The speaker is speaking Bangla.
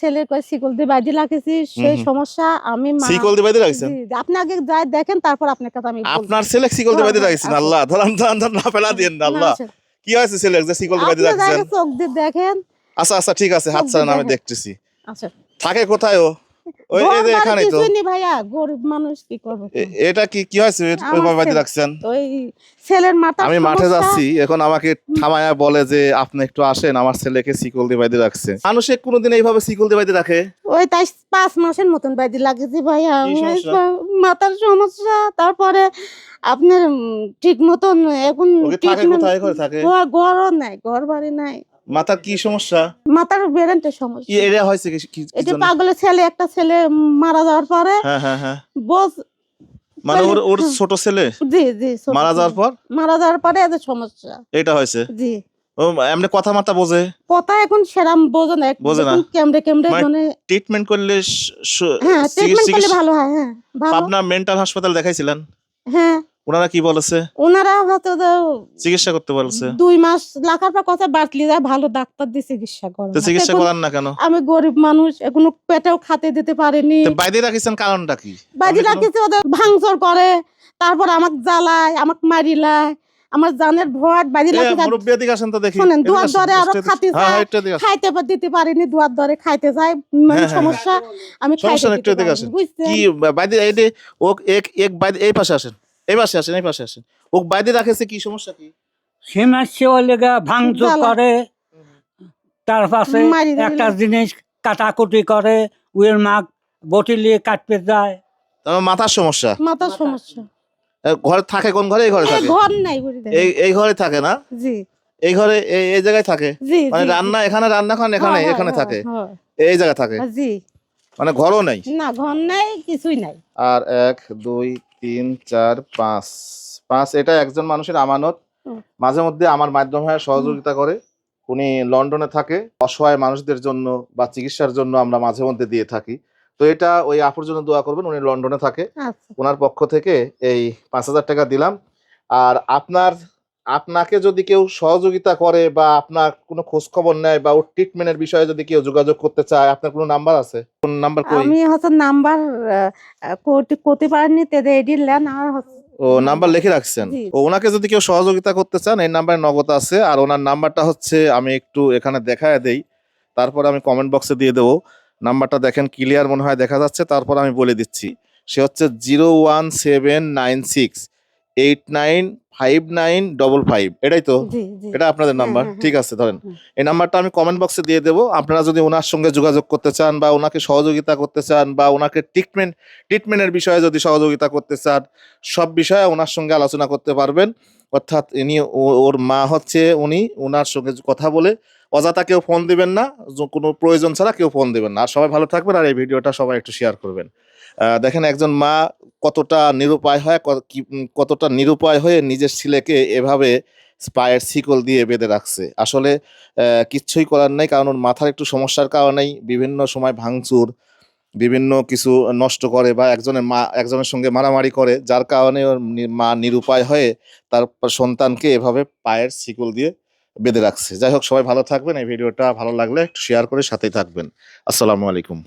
ছেলের কয় শিকল দিয়ে বাইদি লাগেছি সেই সমস্যা আমি শিকল দিয়ে বাইদি লাগছেন আপনি আগে যাই দেখেন তারপর আপনার কথা আমি আপনার ছেলে শিকল দিয়ে বাইদি রাখছেন আছে। আল্লাহ ধরান ধরান ধরান না ফেলা দিন আল্লাহ। কি হয়েছে ছেলে যে শিকল দিয়ে বেঁধে আপনি চোখ দিয়ে দেখেন। আচ্ছা আচ্ছা ঠিক আছে হাত চোখ আমি দেখতেছি। আচ্ছা। থাকে কোথায় ও ওই এই যে এখানেই তো। কিছুই নেই ভাইয়া গরিব মানুষ কি করব? এটা কি কি হয়েছে? ওইভাবে বেঁধে রাখছেন? ওই ছেলের মাথা আমি মাঠে যাচ্ছি এখন আমাকে থামায়া বলে যে আপনি একটু আসেন আমার ছেলেকে শিকল দিয়ে বেঁধে রাখছে। মানুষে কোনোদিন এইভাবে শিকল দিয়ে বেঁধে রাখে? ওই তাই পাঁচ মাসের মতন ভাইয়া। মাথার সমস্যা তারপরে আপনার ঠিক মতন এখন থাকে কোথায়? ঘরে থাকে? ঘর- ঘরও নাই ঘর বাড়ি নাই। মাথার কি সমস্যা? মাথার বেরেন্টের কি সমস্যা এরিয়া হয়েছে কি- এটা পাগলের ছেলে একটা ছেলে মারা যাওয়ার পরে হ্যাঁ হ্যাঁ হ্যাঁ। বোঝ মানে ওর ওর হ্যাঁ। ছোট ছেলে? জি জি মারা যাওয়ার পর? মারা যাওয়ার পরে এদের সমস্যা। এটা হয়েছে? জি। ও এমনি কথাবার্তা বোঝে? কথা এখন সেরাম বোঝে না বোঝে না। কেমড়ে কেমড়ে মানে মানে ট্রিটমেন্ট করলে স- স- হ্যাঁ ট্রিটমেন্ট করলে ভালো হয় হ্যাঁ পাবনা মেন্টাল হাসপাতাল দেখাইছিলেন? হ্যাঁ। ওনারা কি বলেছে? ওনারা হয়তো চিকিৎসা করতে বলেছে। দুই মাস লাখার পর কথা বাটলি যায় ভালো ডাক্তার দিয়ে চিকিৎসা করে চিকিৎসা করান না কেন? আমি গরিব মানুষ এখনও পেটেও খাতে দিতে পারিনি। বাইরে রাখিছেন কারণটা কি? কোনো- রাখিছে ওদের ভাঙচুর করে তারপর আমাকে জ্বালায় আমাকে মারিলায় আমার জানের ভয় এ, রাখি মুরব্বি এদিকে আসেন তো দেখি। শোনেন, দুয়ার দরে আরও খাতি হ্যাঁ, হ্যাঁ, যায়। খাইতে পা- দিতে পারিনি দুয়ার দরে খাইতে যায় মানে সমস্যা আমি সমস্যা খাইতে নেই, একটু আসেন। কি বাইরে এই ও এক এক বাইরে এই পাশে আসেন। এই পাশে আসেন এই পাশে আসেন। ও বাইরে রাখেছে কি? সমস্যা কি? সীমাসে লেগে ভাঙচুর করে। তার পাশে একটা জিনিস কাটাকুটি করে। উয়ের মাগ বটিলিয়ে কাটতে যায়। তোমার মাথার সমস্যা। মাথার সমস্যা। ঘরে থাকে কোন ঘরে? এই ঘরে থাকে। ঘর নাই এই এই ঘরে থাকে না? জি। এই ঘরে এই এই জায়গায় থাকে? মানে রান্না এখানে রান্না খান এখানে হ্যাঁ, এখানে হ্যাঁ, থাকে। হ্যাঁ, এই জায়গায় থাকে? হ্যাঁ, জি। মানে ঘরও নেই? না ঘর নাই কিছুই নাই। আর এক দুই তিন চার পাঁচ। পাঁচ এটা একজন মানুষের আমানত। মাঝে মধ্যে আমার মাধ্যমে সহযোগিতা করে। উনি লন্ডনে থাকে। অসহায় মানুষদের জন্য বা চিকিৎসার জন্য আমরা মাঝে মধ্যে দিয়ে থাকি। তো এটা ওই আপুর জন্য দোয়া করবেন উনি লন্ডনে থাকে। আচ্ছা। ওনার পক্ষ থেকে এই পাঁচ হাজার টাকা দিলাম। আর আপনার আপনাকে যদি কেউ সহযোগিতা করে বা আপনার কোনো খোঁজ খবর নেয় বা ওর ট্রিটমেন্টের বিষয়ে যদি কেউ যোগাযোগ করতে চায় আপনার কোনো নাম্বার আছে? কোন নাম্বার কই? আমি হচ্ছে নাম্বার করতে পারিনি তেদের এডির লেন আর হচ্ছে ও নাম্বার লিখে রাখছেন? ও ওনাকে যদি কেউ সহযোগিতা করতে চান এই নাম্বারে নগদ আছে। আর ওনার নাম্বারটা হচ্ছে আমি একটু এখানে দেখায় দেই। তারপর আমি কমেন্ট বক্সে দিয়ে দেবো। নাম্বারটা দেখেন ক্লিয়ার মনে হয় দেখা যাচ্ছে। তারপর আমি বলে দিচ্ছি। সে হচ্ছে zero one seven nine six eight nine five nine double five এটাই তো? এটা আপনাদের হ্যাঁ, নাম্বার হ্যাঁ, হ্যাঁ। ঠিক আছে ধরেন। এই নাম্বারটা আমি কমেন্ট বক্সে দিয়ে দেবো। আপনারা যদি ওনার সঙ্গে যোগাযোগ করতে চান বা ওনাকে সহযোগিতা করতে চান বা ওনাকে ট্রিটমেন্ট ট্রিটমেন্টের বিষয়ে যদি সহযোগিতা করতে চান সব বিষয়ে ওনার সঙ্গে আলোচনা করতে পারবেন। অর্থাৎ ইনি ওর মা হচ্ছে উনি ওনার সঙ্গে কথা বলে অযথা কেউ ফোন দিবেন না কোনো প্রয়োজন ছাড়া কেউ ফোন দিবেন না। আর সবাই ভালো থাকবেন আর এই ভিডিওটা সবাই একটু শেয়ার করবেন। দেখেন একজন মা কতটা নিরুপায় হয় কতটা নিরুপায় হয়ে নিজের ছেলেকে এভাবে পায়ের শিকল দিয়ে বেঁধে রাখছে। আসলে কিচ্ছুই করার নেই, কারণ ওর মাথার একটু সমস্যার কারণেই বিভিন্ন সময় ভাঙচুর, বিভিন্ন কিছু নষ্ট করে বা একজনের মা, একজনের সঙ্গে মারামারি করে, যার কারণে ওর মা নিরুপায় হয়ে তার সন্তানকে এভাবে পায়ের শিকল দিয়ে বেঁধে রাখছে। যাই হোক, সবাই ভালো থাকবেন। এই ভিডিওটা ভালো লাগলে একটু শেয়ার করে সাথেই থাকবেন। আসসালামু আলাইকুম।